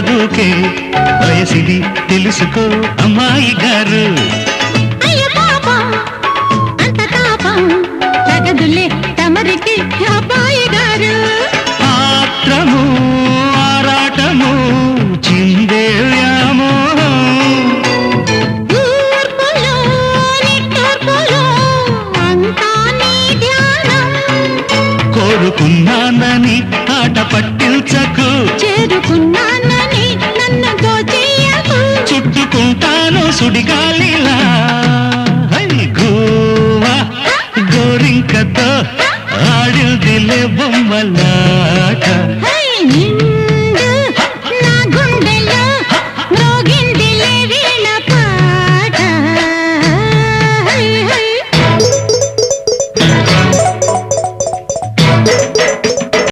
పుట్టే వయసిది తెలుసుకో అమ్మాయి గారు. తమరికి అబ్బాయి గారు. ఆత్రము ఆరాటము చిందే కోరుకున్నానని ఆట పట్టించకు. చేరుకున్నానని ఉంటాను సుడిగాలిలా. గోవా గోరింకతో ఆడిందిలే బొమ్మలా.